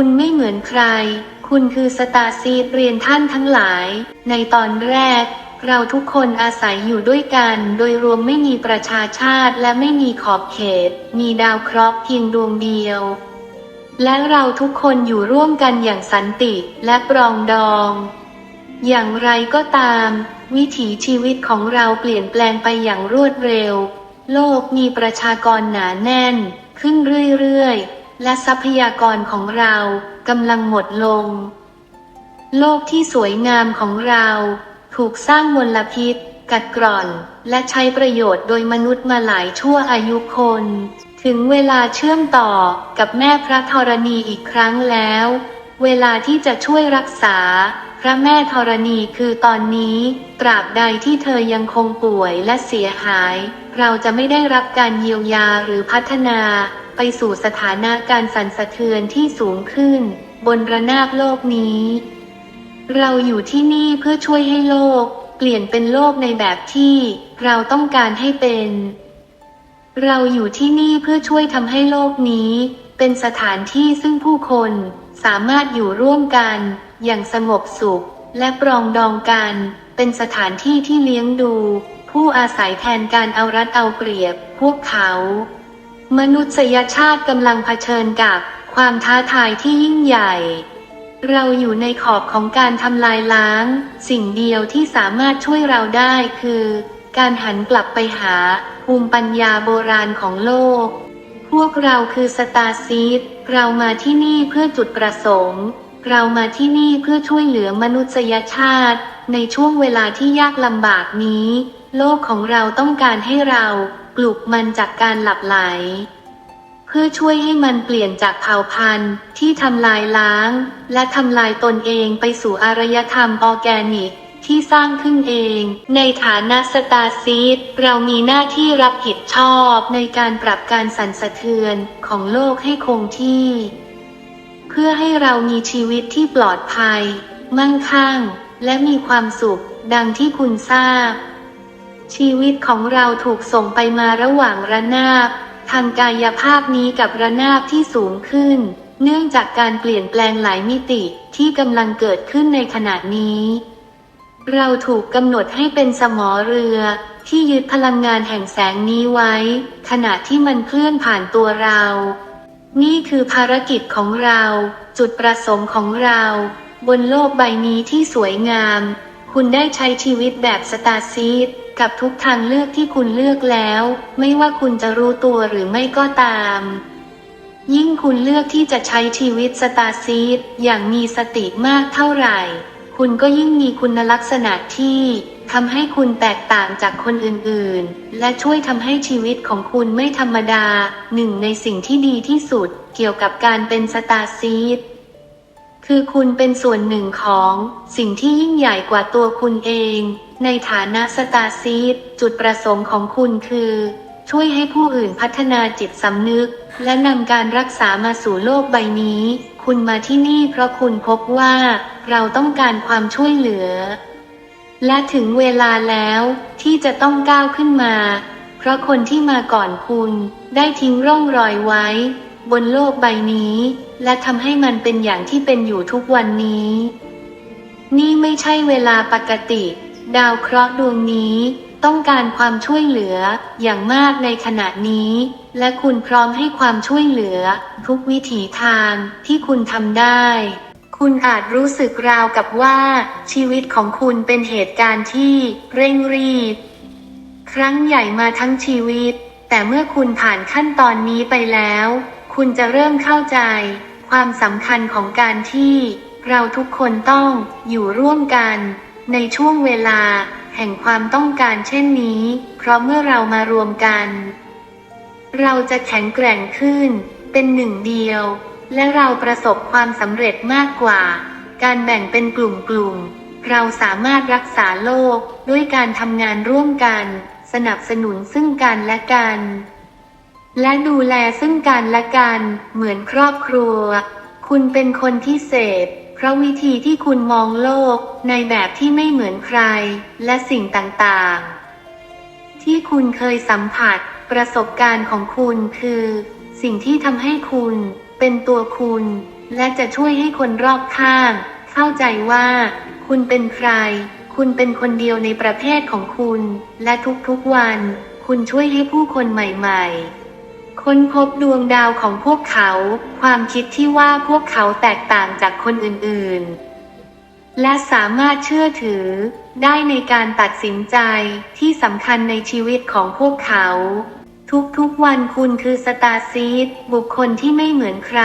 คุณไม่เหมือนใคร คุณคือสตาซีเรียนท่านทั้งหลาย ในตอนแรก เราทุกคนอาศัยอยู่ด้วยกัน โดยรวมไม่มีประชาชาติและไม่มีขอบเขต มีดาวเคราะห์เพียงดวงเดียว และเราทุกคนอยู่ร่วมกันอย่างสันติและปรองดอง อย่างไรก็ตาม วิถีชีวิตของเราเปลี่ยนแปลงไปอย่างรวดเร็ว โลกมีประชากรหนาแน่น ขึ้นเรื่อยๆ และทรัพยากรของเรากำลังหมดลง โลกที่สวยงามของเราถูกสร้างมลพิษ กัดกร่อน และใช้ประโยชน์โดยมนุษย์มาหลายชั่วอายุคน ถึงเวลาเชื่อมต่อกับแม่พระธรณีอีกครั้งแล้ว เวลาที่จะช่วยรักษา พระแม่ธรณีคือตอนนี้ ตราบใดที่เธอยังคงป่วยและเสียหาย เราจะไม่ได้รับการเยียวยาหรือพัฒนา ไปสู่สถานะการสั่นสะเทือนที่สูงขึ้น บนระนาบโลกนี้ เราอยู่ที่นี่เพื่อช่วยให้โลก เปลี่ยนเป็นโลกในแบบที่เราต้องการให้เป็น เราอยู่ที่นี่เพื่อช่วยทำให้โลกนี้ เป็นสถานที่ซึ่งผู้คนสามารถอยู่ร่วมกัน อย่างสงบสุข และปรองดองกัน เป็นสถานที่ที่เลี้ยงดู ผู้อาศัยแทนการเอารัดเอาเปรียบ พวกเขา มนุษยชาติกำลังเผชิญกับความท้าทายที่ยิ่งใหญ่ เราอยู่ในขอบของการทำลายล้าง สิ่งเดียวที่สามารถช่วยเราได้คือ การหันกลับไปหาภูมิปัญญาโบราณของโลก พวกเราคือสตาร์ซีดเรามาที่นี่เพื่อจุดประสงค์ เรามาที่นี่เพื่อช่วยเหลือมนุษยชาติ ในช่วงเวลาที่ยากลำบากนี้ โลกของเราต้องการให้เรา ปลุกมันจากการหลับไหล เพื่อช่วยให้มันเปลี่ยนจากเผ่าพันธุ์ที่ทำลายล้าง และทำลายตนเองไปสู่อารยธรรมออแกนิกที่สร้างขึ้นเอง ในฐานะสตาซีดเรามีหน้าที่รับผิดชอบในการปรับการสั่นสะเทือนของโลกให้คงที่ เพื่อให้เรามีชีวิตที่ปลอดภัย มั่งคั่ง และมีความสุข ดังที่คุณทราบ ชีวิตของเราถูกส่งไปมาระหว่างระนาบ ทางกายภาพนี้กับระนาบที่สูงขึ้น เนื่องจากการเปลี่ยนแปลงหลายมิติที่กำลังเกิดขึ้นในขณะนี้ เราถูกกำหนดให้เป็นสมอเรือ ที่ยึดพลังงานแห่งแสงนี้ไว้ ขณะที่มันเคลื่อนผ่านตัวเรา นี่คือภารกิจของเรา จุดประสงค์ของเรา บนโลกใบนี้ที่สวยงาม คุณได้ใช้ชีวิตแบบสตาร์ซีด กับทุกทางเลือกที่คุณเลือกแล้ว ไม่ว่าคุณจะรู้ตัวหรือไม่ก็ตาม ยิ่งคุณเลือกที่จะใช้ชีวิตสตาซีดอย่างมีสติมากเท่าไหร่ คุณก็ยิ่งมีคุณลักษณะที่ทำให้คุณแตกต่างจากคนอื่นๆ และช่วยทำให้ชีวิตของคุณไม่ธรรมดา หนึ่งในสิ่งที่ดีที่สุดเกี่ยวกับการเป็นสตาซีดคือคุณเป็นส่วนหนึ่งของสิ่งที่ยิ่งใหญ่กว่าตัวคุณเอง ในฐานะสตาซีดจุดประสงค์ของคุณคือ ช่วยให้ผู้อื่นพัฒนาจิตสำนึก และนำการรักษามาสู่โลกใบนี้ คุณมาที่นี่เพราะคุณพบว่า เราต้องการความช่วยเหลือ และถึงเวลาแล้วที่จะต้องก้าวขึ้นมา เพราะคนที่มาก่อนคุณได้ทิ้งร่องรอยไว้ บนโลกใบนี้ และทำให้มันเป็นอย่างที่เป็นอยู่ทุกวันนี้ นี่ไม่ใช่เวลาปกติ ดาวเคราะห์ดวงนี้ต้องการความช่วยเหลืออย่างมากในขณะนี้ และคุณพร้อมให้ความช่วยเหลือ ทุกวิถีทางที่คุณทำได้ คุณอาจรู้สึกราวกับว่า ชีวิตของคุณเป็นเหตุการณ์ที่เร่งรีบ ครั้งใหญ่มาทั้งชีวิต แต่เมื่อคุณผ่านขั้นตอนนี้ไปแล้ว คุณจะเริ่มเข้าใจ ความสำคัญของการที่ เราทุกคนต้องอยู่ร่วมกัน ในช่วงเวลา แห่งความต้องการเช่นนี้ เพราะเมื่อเรามารวมกัน เราจะแข็งแกร่งขึ้น เป็นหนึ่งเดียว และเราประสบความสำเร็จมากกว่า การแบ่งเป็นกลุ่มๆ เราสามารถรักษาโลกด้วยการทำงานร่วมกัน สนับสนุนซึ่งกันและกัน และดูแลซึ่งกันและกัน เหมือนครอบครัว คุณเป็นคนที่เศษ เพราะวิธีที่คุณมองโลกในแบบที่ไม่เหมือนใคร และสิ่งต่างๆ ที่คุณเคยสัมผัส ประสบการณ์ของคุณคือ สิ่งที่ทำให้คุณเป็นตัวคุณ และจะช่วยให้คนรอบข้าง เข้าใจว่า คุณเป็นใคร คุณเป็นคนเดียวในประเภทของคุณ และทุกๆวัน คุณช่วยให้ผู้คนใหม่ ๆ ค้นพบดวงดาวของพวกเขา ความคิดที่ว่าพวกเขาแตกต่างจากคนอื่นๆ และสามารถเชื่อถือได้ในการตัดสินใจที่สำคัญในชีวิตของพวกเขา ทุกๆวันคุณคือสตาร์ซีดบุคคลที่ไม่เหมือนใคร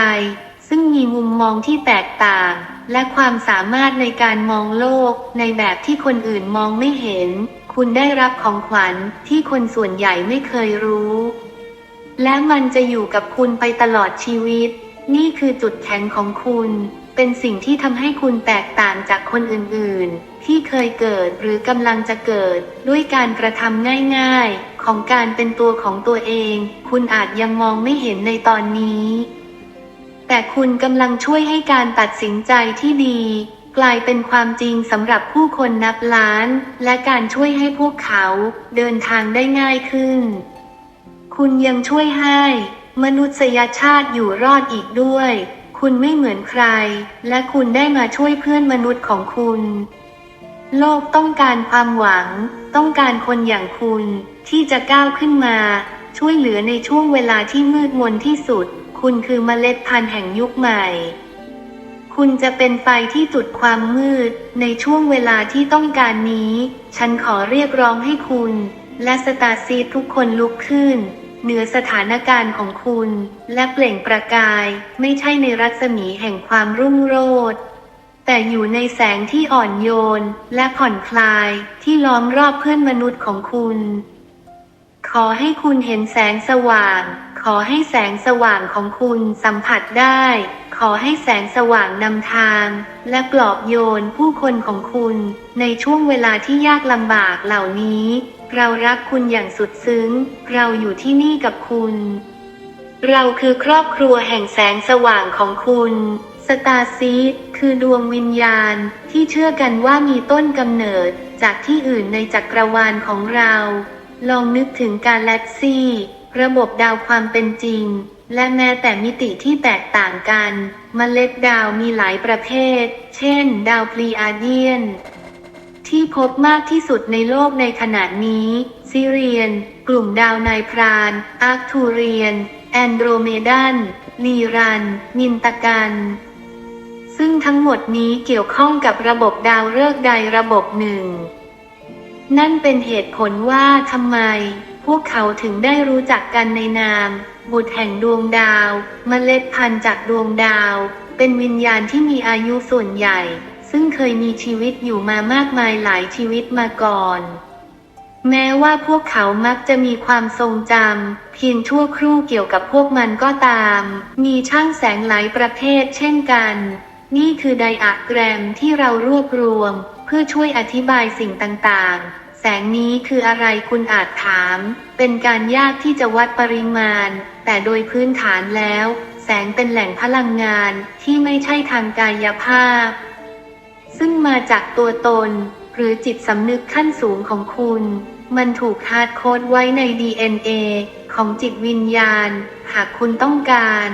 ซึ่งมีมุมมองที่แตกต่าง และความสามารถในการมองโลกในแบบที่คนอื่นมองไม่เห็น คุณได้รับของขวัญที่คนส่วนใหญ่ไม่เคยรู้ และมันจะอยู่กับคุณไปตลอดชีวิต นี่คือจุดแข็งของคุณ เป็นสิ่งที่ทำให้คุณแตกต่างจากคนอื่นๆ ที่เคยเกิดหรือกำลังจะเกิด ด้วยการกระทำง่ายๆ ของการเป็นตัวของตัวเอง คุณอาจยังมองไม่เห็นในตอนนี้ แต่คุณกำลังช่วยให้การตัดสินใจที่ดี กลายเป็นความจริงสำหรับผู้คนนับล้าน และการช่วยให้พวกเขาเดินทางได้ง่ายขึ้น คุณยังช่วยให้ มนุษยชาติอยู่รอดอีกด้วย คุณไม่เหมือนใคร และคุณได้มาช่วยเพื่อนมนุษย์ของคุณ โลกต้องการความหวัง ต้องการคนอย่างคุณ ที่จะก้าวขึ้นมา ช่วยเหลือในช่วงเวลาที่มืดมนที่สุด คุณคือเมล็ดพันธุ์แห่งยุคใหม่ คุณจะเป็นไฟที่จุดความมืด ในช่วงเวลาที่ต้องการนี้ ฉันขอเรียกร้องให้คุณและสตาร์ซีทุกคนลุกขึ้น เหนือสถานการณ์ของคุณ และเปล่งประกาย ไม่ใช่ในรัศมีแห่งความรุ่งโรจน์แต่อยู่ในแสงที่อ่อนโยน และผ่อนคลายที่ล้อมรอบเพื่อนมนุษย์ของคุณ ขอให้คุณเห็นแสงสว่าง ขอให้แสงสว่างของคุณสัมผัสได้ ขอให้แสงสว่างนำทาง และปลอบโยนผู้คนของคุณ ในช่วงเวลาที่ยากลำบากเหล่านี้ เรารักคุณอย่างสุดซึ้ง เราอยู่ที่นี่กับคุณ เราคือครอบครัวแห่งแสงสว่างของคุณสตาซีคือดวงวิญญาณที่เชื่อกันว่ามีต้นกำเนิดจากที่อื่นในจักรวาลของเรา ลองนึกถึงการแล็กซี่ ระบบดาวความเป็นจริง และแม้แต่มิติที่แตกต่างกันเมล็ดดาวมีหลายประเภท เช่น ดาวพลีอาเดียน ที่พบมากที่สุดในโลกในขณะนี้ ซิเรียน กลุ่มดาวนายพราน อาร์คทูเรียน แอนโดรเมดัน ลีรันมินตะกัน ซึ่งทั้งหมดนี้เกี่ยวข้องกับระบบดาวฤกษ์ใดระบบหนึ่ง นั่นเป็นเหตุผลว่าทำไม พวกเขาถึงได้รู้จักกันในนาม บุตรแห่งดวงดาวเมล็ดพันธุ์จากดวงดาว เป็นวิญญาณที่มีอายุส่วนใหญ่ ซึ่งเคยมีชีวิตอยู่มามากมายหลายชีวิตมาก่อน แม้ว่าพวกเขามักจะมีความทรงจำเพียงชั่วครู่เกี่ยวกับพวกมันก็ตาม มีช่างแสงหลายประเภทเช่นกัน นี่คือไดอะแกรมที่เรารวบรวม เพื่อช่วยอธิบายสิ่งต่างๆ แสงนี้คืออะไรคุณอาจถาม เป็นการยากที่จะวัดปริมาณ แต่โดยพื้นฐานแล้ว แสงเป็นแหล่งพลังงานที่ไม่ใช่ทางกายภาพ ซึ่งมาจากตัวตน หรือจิตสำนึกขั้นสูงของคุณ มันถูกฮาร์ดโค้ดไว้ใน DNA ของจิตวิญญาณ หากคุณต้องการ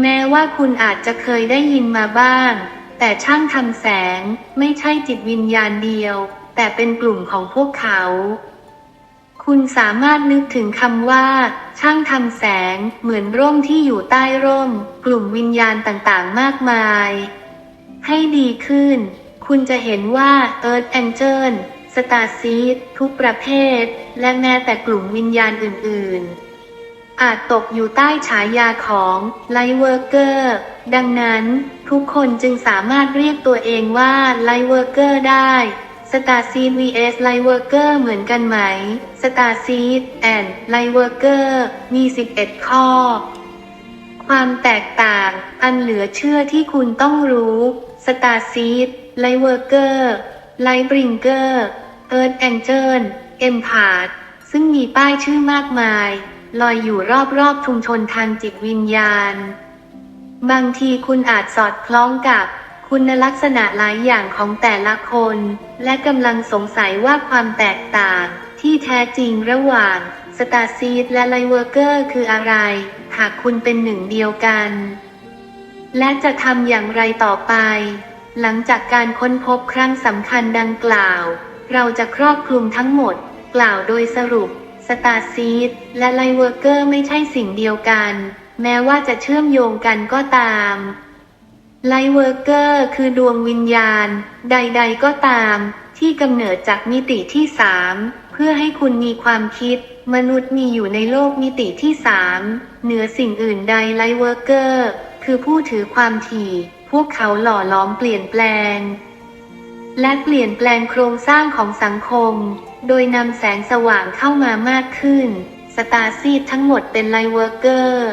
แม้ว่าคุณอาจจะเคยได้ยินมาบ้าง แต่ช่างทำแสงไม่ใช่จิตวิญญาณเดียว แต่เป็นกลุ่มของพวกเขา คุณสามารถนึกถึงคำว่า ช่างทำแสง เหมือนร่มที่อยู่ใต้ร่ม กลุ่มวิญญาณต่างๆ มากมาย ให้ดีขึ้น คุณจะเห็นว่า Earth Angel Star Seed ทุกประเภท และแม้แต่กลุ่มวิญญาณอื่น ๆอาจตกอยู่ใต้ฉายาของ Light Worker ดังนั้น ทุกคนจึงสามารถเรียกตัวเองว่า Light Worker ได้ Star Seed vs Light Worker เหมือนกันไหม Star Seed and Light Worker มี 11 ข้อ ความแตกต่าง อันเหลือเชื่อที่คุณต้องรู้ สตาร์ซีดไลเวอร์เกอร์ไลบริงเกอร์เอิร์ธแองเจิลเอ็มพาร์ซึ่งมีป้ายชื่อมากมาย ลอยอยู่รอบๆชุมชนทางจิตวิญญาณ บางทีคุณอาจสอดคล้องกับ คุณลักษณะหลายอย่างของแต่ละคน และกำลังสงสัยว่าความแตกต่าง ที่แท้จริงระหว่างสตาซีดและไลเวอร์เกอร์คืออะไร หากคุณเป็นหนึ่งเดียวกัน และจะทำอย่างไรต่อไป หลังจากการค้นพบครั้งสำคัญดังกล่าว เราจะครอบคลุมทั้งหมด กล่าวโดยสรุปสตาซีดและไลเวอร์เกอร์ไม่ใช่สิ่งเดียวกัน แม้ว่าจะเชื่อมโยงกันก็ตาม ไลเวอร์เกอร์คือดวงวิญญาณ ใดๆก็ตาม ที่กำเนิดจากมิติที่สามเพื่อให้คุณมีความคิด มนุษย์มีอยู่ในโลกมิติที่สามเหนือสิ่งอื่นใดไลเวอร์เกอร์คือผู้ถือความถี่ พวกเขาหล่อล้อมเปลี่ยนแปลง และเปลี่ยนแปลงโครงสร้างของสังคม โดยนำแสงสว่างเข้ามามากขึ้น สตาร์ซีดทั้งหมดเป็นไลเวอร์เกอร์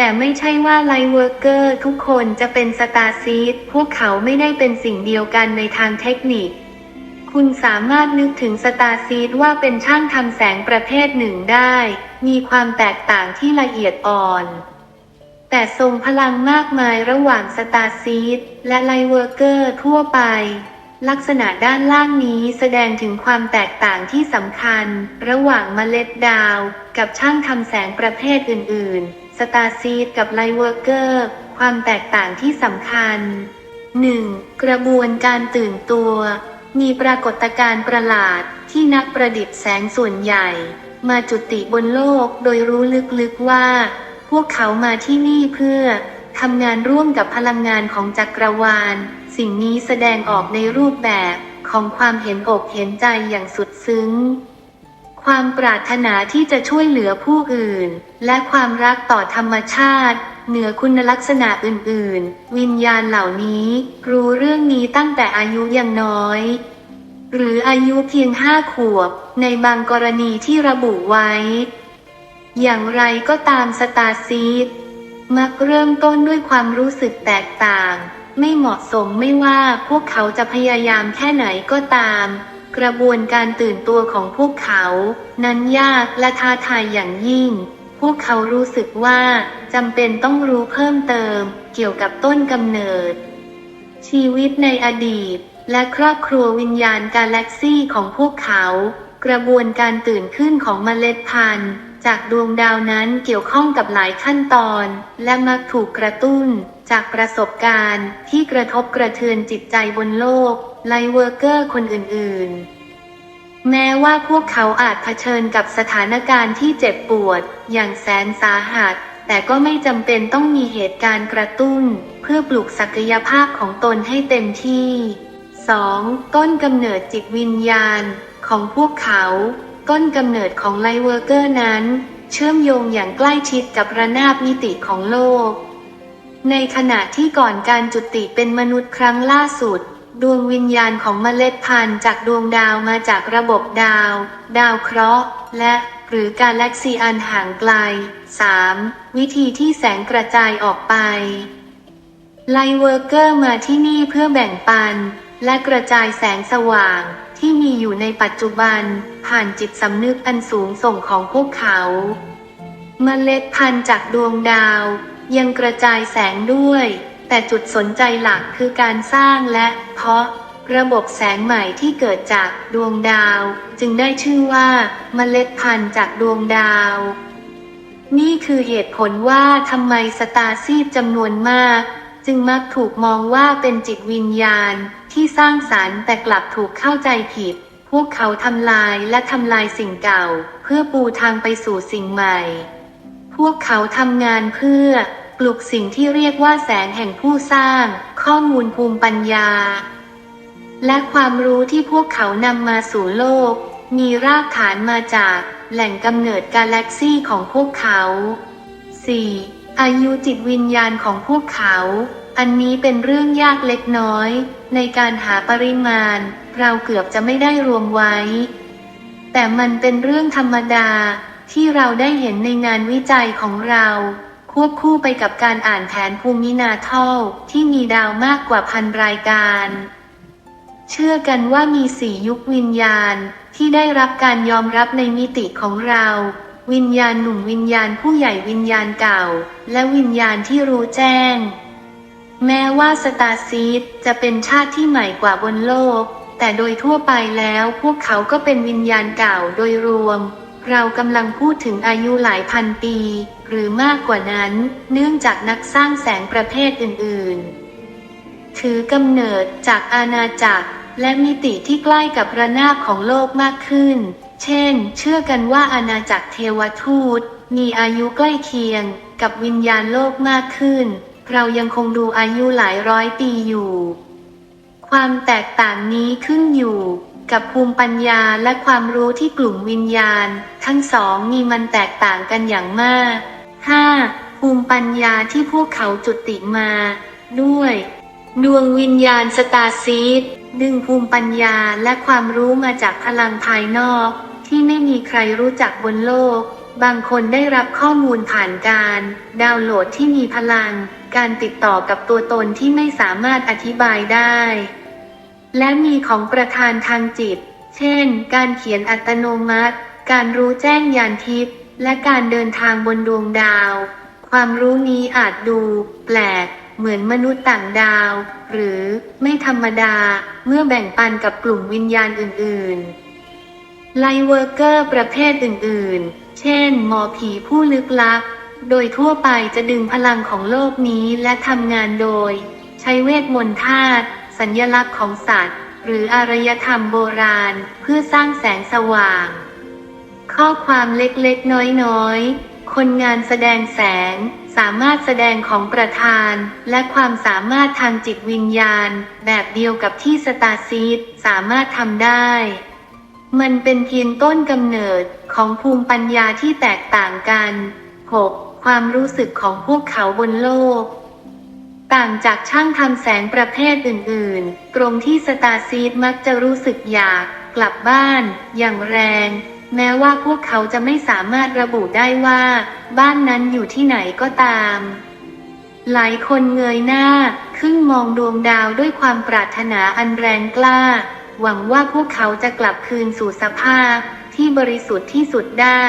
แต่ไม่ใช่ว่าไลท์เวิร์กเกอร์ทุกคนจะเป็นสตาร์ซีดพวกเขาไม่ได้เป็นสิ่งเดียวกันในทางเทคนิค คุณสามารถนึกถึงสตาร์ซีดว่าเป็นช่างทำแสงประเภทหนึ่งได้ มีความแตกต่างที่ละเอียดอ่อน แต่ทรงพลังมากมายระหว่างสตาร์ซีดและไลท์เวิร์กเกอร์ทั่วไปลักษณะด้านล่างนี้แสดงถึงความแตกต่างที่สำคัญ ระหว่างเมล็ดดาว กับช่างทำแสงประเภทอื่น ๆ สตาร์ซีดกับไลเวิร์เกอร์ ความแตกต่างที่สำคัญ 1. กระบวนการตื่นตัว มีปรากฏการณ์ประหลาดที่นักประดิษฐ์แสงส่วนใหญ่ มาจุติบนโลกโดยรู้ลึกๆว่า พวกเขามาที่นี่เพื่อทำงานร่วมกับพลังงานของจักรวาล สิ่งนี้แสดงออกในรูปแบบของความเห็นอกเห็นใจอย่างสุดซึ้ง ความปรารถนาที่จะช่วยเหลือผู้อื่น และความรักต่อธรรมชาติ เหนือคุณลักษณะอื่น ๆ วิญญาณเหล่านี้ รู้เรื่องนี้ตั้งแต่อายุยังน้อย หรืออายุเพียงห้าขวบ ในบางกรณีที่ระบุไว้ อย่างไรก็ตามสตาซีดมักเริ่มต้นด้วยความรู้สึกแตกต่าง ไม่เหมาะสมไม่ว่าพวกเขาจะพยายามแค่ไหนก็ตาม กระบวนการตื่นตัวของพวกเขา นั้นยากและท้าทายอย่างยิ่ง พวกเขารู้สึกว่าจำเป็นต้องรู้เพิ่มเติม เกี่ยวกับต้นกำเนิด ชีวิตในอดีต และครอบครัววิญญาณกาแล็กซี่ของพวกเขา กระบวนการตื่นขึ้นของเมล็ดพันธุ์ จากดวงดาวนั้นเกี่ยวข้องกับหลายขั้นตอน และมักถูกกระตุ้น จากประสบการณ์ที่กระทบกระเทือนจิตใจบนโลก ไลเวอร์เกอร์คนอื่นๆ แม้ว่าพวกเขาอาจเผชิญกับสถานการณ์ที่เจ็บปวด อย่างแสนสาหัส แต่ก็ไม่จำเป็นต้องมีเหตุการณ์กระตุ้น เพื่อปลุกศักยภาพของตนให้เต็มที่ 2. ต้นกำเนิดจิตวิญญาณของพวกเขา ต้นกำเนิดของไลเวอร์เกอร์นั้น เชื่อมโยงอย่างใกล้ชิดกับระนาบมิติของโลก ในขณะที่ก่อนการจุติเป็นมนุษย์ครั้งล่าสุด ดวงวิญญาณของเมล็ดพันธุ์จากดวงดาวมาจากระบบดาว ดาวเคราะห์ และหรือกาแล็กซีอันห่างไกล 3. วิธีที่แสงกระจายออกไป ไลเวอร์เกอร์มาที่นี่เพื่อแบ่งปัน และกระจายแสงสว่าง ที่มีอยู่ในปัจจุบัน ผ่านจิตสำนึกอันสูงส่งของพวกเขาเมล็ดพันธุ์จากดวงดาว ยังกระจายแสงด้วย แต่จุดสนใจหลักคือการสร้างและ เพาะระบบแสงใหม่ที่เกิดจากดวงดาว จึงได้ชื่อว่าเมล็ดพันธุ์จากดวงดาว นี่คือเหตุผลว่าทำไมสตาร์ซีดจำนวนมาก จึงมักถูกมองว่าเป็นจิตวิญญาณ ที่สร้างสารรค์แต่กลับถูกเข้าใจผิด พวกเขาทำลายและทำลายสิ่งเก่า เพื่อปูทางไปสู่สิ่งใหม่ พวกเขาทำงานเพื่อ ปลุกสิ่งที่เรียกว่าแสงแห่งผู้สร้าง ข้อมูลภูมิปัญญา และความรู้ที่พวกเขานำมาสู่โลก มีรากฐานมาจากแหล่งกำเนิดกาแล็กซี่ของพวกเขา 4. อายุจิตวิญญาณของพวกเขา อันนี้เป็นเรื่องยากเล็กน้อย ในการหาปริมาณ เราเกือบจะไม่ได้รวมไว้ แต่มันเป็นเรื่องธรรมดาที่เราได้เห็นในงานวิจัยของเรา ควบคู่ไปกับการอ่านแผนภูมินาทัลที่มีดาวมากกว่าพันรายการ เชื่อกันว่ามีสี่ยุควิญญาณที่ได้รับการยอมรับในมิติของเรา วิญญาณหนุ่มวิญญาณผู้ใหญ่วิญญาณเก่า และวิญญาณที่รู้แจ้ง แม้ว่าสตาร์ซีดจะเป็นชาติที่ใหม่กว่าบนโลก แต่โดยทั่วไปแล้วพวกเขาก็เป็นวิญญาณเก่าโดยรวมเพเรากำลังพูดถึงอายุหลายพันปี หรือมากกว่านั้น เนื่องจากนักสร้างแสงประเภทอื่น ๆ ถือกำเนิดจากอาณาจักรและมิติที่ใกล้กับระนาบของโลกมากขึ้น เช่น เชื่อกันว่าอาณาจักรเทวทูต มีอายุใกล้เคียงกับวิญญาณโลกมากขึ้น เรายังคงดูอายุหลายร้อยปีอยู่ ความแตกต่างนี้ขึ้นอยู่กับภูมิปัญญาและความรู้ที่กลุ่มวิญญาณ ทั้งสองมีมันแตกต่างกันอย่างมาก 5. ภูมิปัญญาที่พวกเขาจุติมา ด้วย ดวงวิญญาณสตาซีดดึงภูมิปัญญาและความรู้มาจากพลังภายนอก ที่ไม่มีใครรู้จักบนโลก บางคนได้รับข้อมูลผ่านการ ดาวน์โหลดที่มีพลัง การติดต่อกับตัวตนที่ไม่สามารถอธิบายได้ และมีของประธานทางจิต เช่น การเขียนอัตโนมัติ การรู้แจ้งยานทิพย์และการเดินทางบนดวงดาว ความรู้นี้อาจดู แปลก เหมือนมนุษย์ต่างดาว หรือไม่ธรรมดาเมื่อแบ่งปันกับกลุ่มวิญญาณอื่น ๆ ไลเวอร์เกอร์ประเภทอื่น ๆ เช่น หมอผีผู้ลึกลับ โดยทั่วไปจะดึงพลังของโลกนี้และทำงานโดย ใช้เวทมนต์ธาตุสัญญลักษณ์ของสัตว์ หรืออารยธรรมโบราณ เพื่อสร้างแสงสว่าง ข้อความเล็กๆ น้อยๆ คนงานแสดงแสง สามารถแสดงของประธาน และความสามารถทางจิตวิญญาณ แบบเดียวกับที่สตาซีดสามารถทำได้ มันเป็นเพียงต้นกำเนิดของภูมิปัญญาที่แตกต่างกัน 6. ความรู้สึกของพวกเขาบนโลก ต่างจากช่างทำแสงประเภทอื่นๆ ตรงที่สตาซีดมักจะรู้สึกอยาก กลับบ้าน อย่างแรง แม้ว่าพวกเขาจะไม่สามารถระบุได้ว่า บ้านนั้นอยู่ที่ไหนก็ตาม หลายคนเงยหน้า ขึ้นมองดวงดาวด้วยความปรารถนาอันแรงกล้า หวังว่าพวกเขาจะกลับคืนสู่สภาพที่บริสุทธิ์ที่สุดได้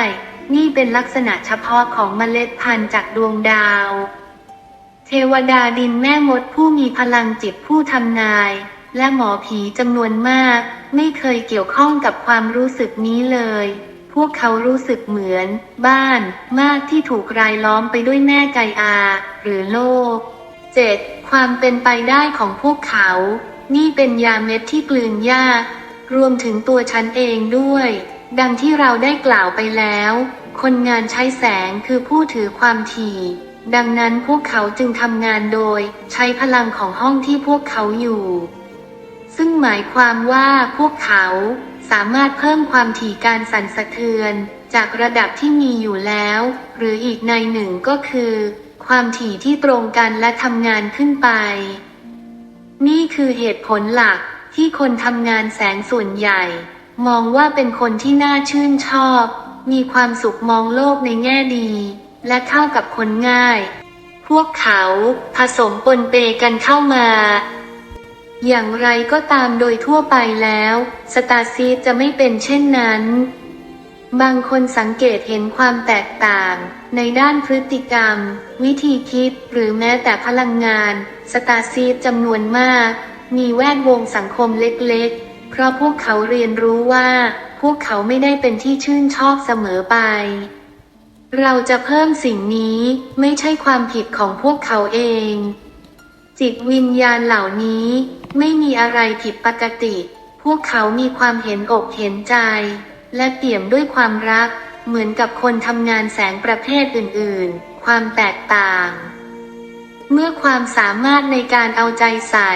นี่เป็นลักษณะเฉพาะของเมล็ดพันธุ์จากดวงดาว เทวดาดินแม่มดผู้มีพลังจิตผู้ทำนาย และหมอผีจำนวนมาก ไม่เคยเกี่ยวข้องกับความรู้สึกนี้เลย พวกเขารู้สึกเหมือน บ้านมากที่ถูกรายล้อมไปด้วยแม่ไกอา หรือโลก 7. ความเป็นไปได้ของพวกเขา นี่เป็นยาเม็ดที่กลืนยาก รวมถึงตัวฉันเองด้วย ดังที่เราได้กล่าวไปแล้ว คนงานใช้แสงคือผู้ถือความถี่ ดังนั้นพวกเขาจึงทำงานโดย ใช้พลังของห้องที่พวกเขาอยู่ ซึ่งหมายความว่าพวกเขาสามารถเพิ่มความถี่การสั่นสะเทือน จากระดับที่มีอยู่แล้ว หรืออีกในหนึ่งก็คือ ความถี่ที่ตรงกันและทำงานขึ้นไป นี่คือเหตุผลหลักที่คนทำงานแสงส่วนใหญ่ มองว่าเป็นคนที่น่าชื่นชอบ มีความสุขมองโลกในแง่ดี และเข้ากับคนง่าย พวกเขาผสมปนเปกันเข้ามา อย่างไรก็ตามโดยทั่วไปแล้ว สตาซีจะไม่เป็นเช่นนั้น บางคนสังเกตเห็นความแตกต่าง ในด้านพฤติกรรม วิธีคิดหรือแม้แต่พลังงาน สตาร์ซีดจำนวนมาก มีแวดวงสังคมเล็กๆ เพราะพวกเขาเรียนรู้ว่า พวกเขาไม่ได้เป็นที่ชื่นชอบเสมอไป เราจะเพิ่มสิ่งนี้ไม่ใช่ความผิดของพวกเขาเอง จิตวิญญาณเหล่านี้ไม่มีอะไรผิดปกติ พวกเขามีความเห็นอกเห็นใจ และเปี่ยมด้วยความรัก เหมือนกับคนทำงานแสงประเภทอื่นๆ ความแตกต่าง เมื่อความสามารถในการเอาใจใส่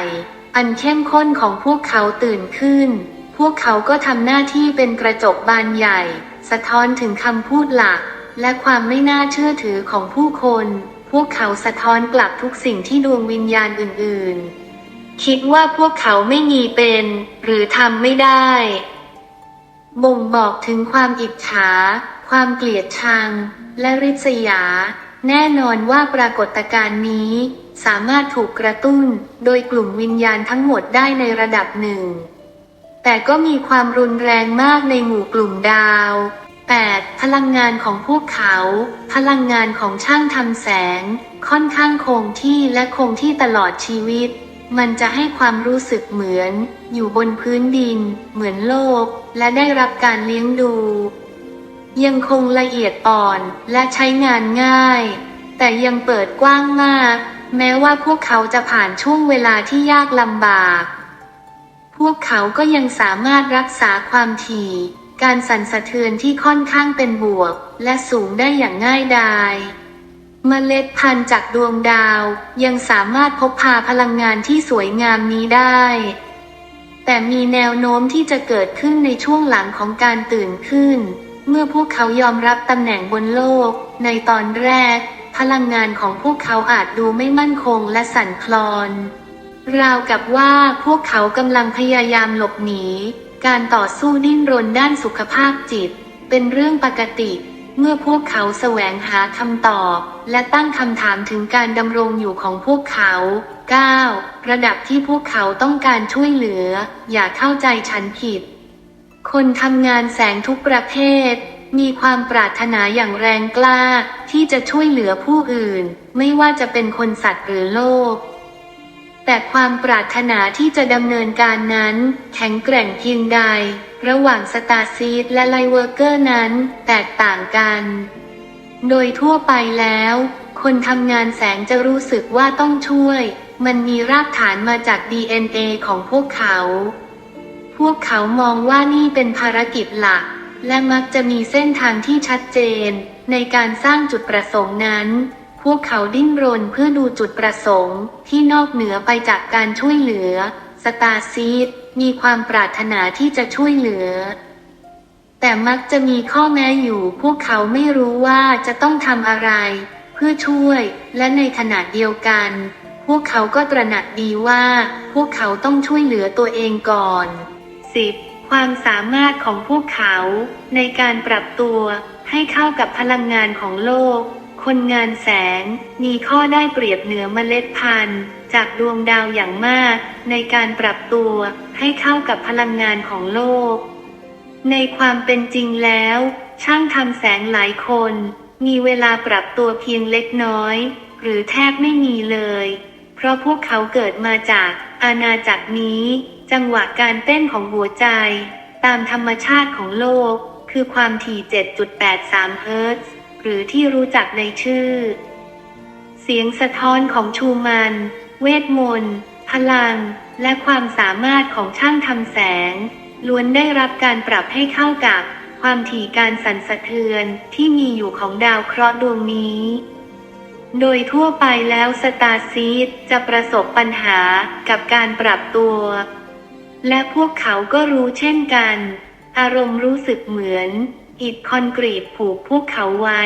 อันเข้มข้นของพวกเขาตื่นขึ้น พวกเขาก็ทำหน้าที่เป็นกระจกบานใหญ่ สะท้อนถึงคำพูดหลัก และความไม่น่าเชื่อถือของผู้คน พวกเขาสะท้อนกลับทุกสิ่งที่ดวงวิญญาณอื่น ๆ คิดว่าพวกเขาไม่มีเป็น หรือทำไม่ได้ บ่งบอกถึงความอิจฉา ความเกลียดชัง และริษยา แน่นอนว่าปรากฏการณ์นี้ สามารถถูกกระตุ้น โดยกลุ่มวิญญาณทั้งหมดได้ในระดับหนึ่ง แต่ก็มีความรุนแรงมากในหมู่กลุ่มดาว 8. พลังงานของพวกเขา พลังงานของช่างทำแสง ค่อนข้างคงที่และคงที่ตลอดชีวิต มันจะให้ความรู้สึกเหมือน อยู่บนพื้นดิน เหมือนโลก และได้รับการเลี้ยงดู ยังคงละเอียดอ่อนและใช้งานง่าย แต่ยังเปิดกว้างมาก แม้ว่าพวกเขาจะผ่านช่วงเวลาที่ยากลำบาก พวกเขาก็ยังสามารถรักษาความถี่ การสั่นสะเทือนที่ค่อนข้างเป็นบวก และสูงได้อย่างง่ายดายเมล็ดพันธุ์จากดวงดาว ยังสามารถพบพาพลังงานที่สวยงามนี้ได้ แต่มีแนวโน้มที่จะเกิดขึ้นในช่วงหลังของการตื่นขึ้น เมื่อพวกเขายอมรับตำแหน่งบนโลก ในตอนแรก พลังงานของพวกเขาอาจดูไม่มั่นคงและสั่นคลอน ราวกับว่าพวกเขากำลังพยายามหลบหนี การต่อสู้ดิ้นรนด้านสุขภาพจิต เป็นเรื่องปกติ เมื่อพวกเขาแสวงหาคำตอบ และตั้งคำถามถึงการดำรงอยู่ของพวกเขา 9. ระดับที่พวกเขาต้องการช่วยเหลือ อย่าเข้าใจฉันผิด คนทำงานแสงทุกประเภท มีความปรารถนาอย่างแรงกล้า ที่จะช่วยเหลือผู้อื่น ไม่ว่าจะเป็นคนสัตว์หรือโลก แต่ความปรารถนาที่จะดำเนินการนั้น แข็งแกร่งเพียงใด ระหว่างสตาร์ซีดและไลเวอร์เกอร์นั้น แตกต่างกัน โดยทั่วไปแล้ว คนทำงานแสงจะรู้สึกว่าต้องช่วย มันมีรากฐานมาจาก DNA ของพวกเขา พวกเขามองว่านี่เป็นภารกิจหลัก และมักจะมีเส้นทางที่ชัดเจน ในการสร้างจุดประสงค์นั้น พวกเขาดิ้นรนเพื่อดูจุดประสงค์ ที่นอกเหนือไปจากการช่วยเหลือ สตาซีดมีความปรารถนาที่จะช่วยเหลือ แต่มักจะมีข้อแม้อยู่ พวกเขาไม่รู้ว่าจะต้องทำอะไร เพื่อช่วย และในขณะเดียวกัน พวกเขาก็ตระหนักดีว่า พวกเขาต้องช่วยเหลือตัวเองก่อน 10. ความสามารถของพวกเขา ในการปรับตัว ให้เข้ากับพลังงานของโลก คนงานแสง มีข้อได้เปรียบเหนือเมล็ดพันธุ์ จากดวงดาวอย่างมาก ในการปรับตัว ให้เข้ากับพลังงานของโลก ในความเป็นจริงแล้ว ช่างทำแสงหลายคน มีเวลาปรับตัวเพียงเล็กน้อย หรือแทบไม่มีเลย เพราะพวกเขาเกิดมาจากอาณาจักรนี้ จังหวะการเต้นของหัวใจ ตามธรรมชาติของโลก คือความถี่ 7.83 เฮิรตซ์หรือที่รู้จักในชื่อ เสียงสะท้อนของชูมัน เวทมนต์พลัง และความสามารถของช่างทำแสง ล้วนได้รับการปรับให้เข้ากับความถี่การสั่นสะเทือนที่มีอยู่ของดาวเคราะห์ดวงนี้ โดยทั่วไปแล้วสตาร์ซีดจะประสบปัญหากับการปรับตัว และพวกเขาก็รู้เช่นกัน อารมณ์รู้สึกเหมือน อิฐคอนกรีตผูกพวกเขาไว้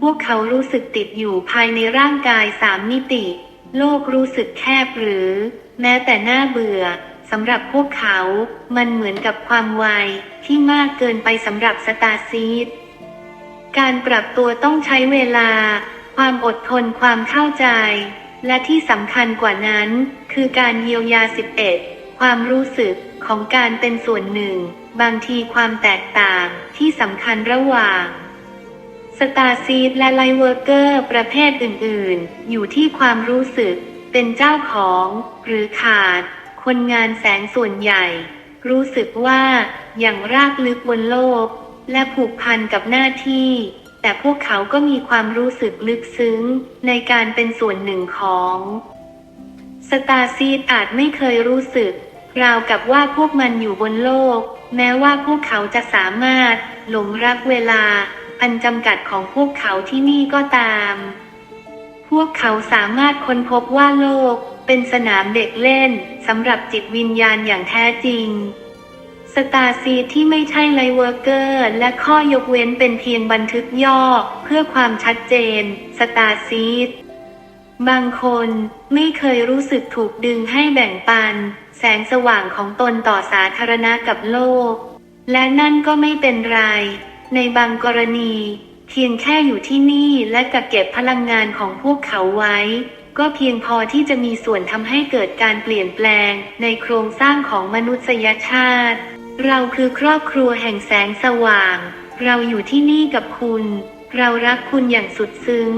พวกเขารู้สึกติดอยู่ภายในร่างกายสามมิติ โลกรู้สึกแคบหรือ แม้แต่น่าเบื่อสำหรับพวกเขา มันเหมือนกับความไวที่มากเกินไปสำหรับสตาซีด การปรับตัวต้องใช้เวลา ความอดทนความเข้าใจ และที่สำคัญกว่านั้น คือการเยียวยา 11 ความรู้สึกของการเป็นส่วนหนึ่ง บางทีความแตกต่างที่สำคัญระหว่างสตาร์ซีดและไลเวอร์เกอร์ประเภทอื่นๆ อยู่ที่ความรู้สึกเป็นเจ้าของ หรือขาด คนงานแสงส่วนใหญ่ รู้สึกว่าอย่างรากลึกบนโลก และผูกพันกับหน้าที่ แต่พวกเขาก็มีความรู้สึกลึกซึ้ง ในการเป็นส่วนหนึ่งของสตาร์ซีดอาจไม่เคยรู้สึก ราวกับว่าพวกมันอยู่บนโลก แม้ว่าพวกเขาจะสามารถหลงรักเวลา อันจำกัดของพวกเขาที่นี่ก็ตาม พวกเขาสามารถค้นพบว่าโลก เป็นสนามเด็กเล่นสำหรับจิตวิญญาณอย่างแท้จริงสตาร์ซีที่ไม่ใช่ไลเวอร์เกอร์ และข้อยกเว้นเป็นเพียงบันทึกย่อ เพื่อความชัดเจน สตาร์ซีบางคนไม่เคยรู้สึกถูกดึงให้แบ่งปัน แสงสว่างของตนต่อสาธารณะกับโลก และนั่นก็ไม่เป็นไร ในบางกรณี เพียงแค่อยู่ที่นี่และกักเก็บพลังงานของพวกเขาไว้ ก็เพียงพอที่จะมีส่วนทำให้เกิดการเปลี่ยนแปลงในโครงสร้างของมนุษยชาติ เราคือครอบครัวแห่งแสงสว่าง เราอยู่ที่นี่กับคุณ เรารักคุณอย่างสุดซึ้ง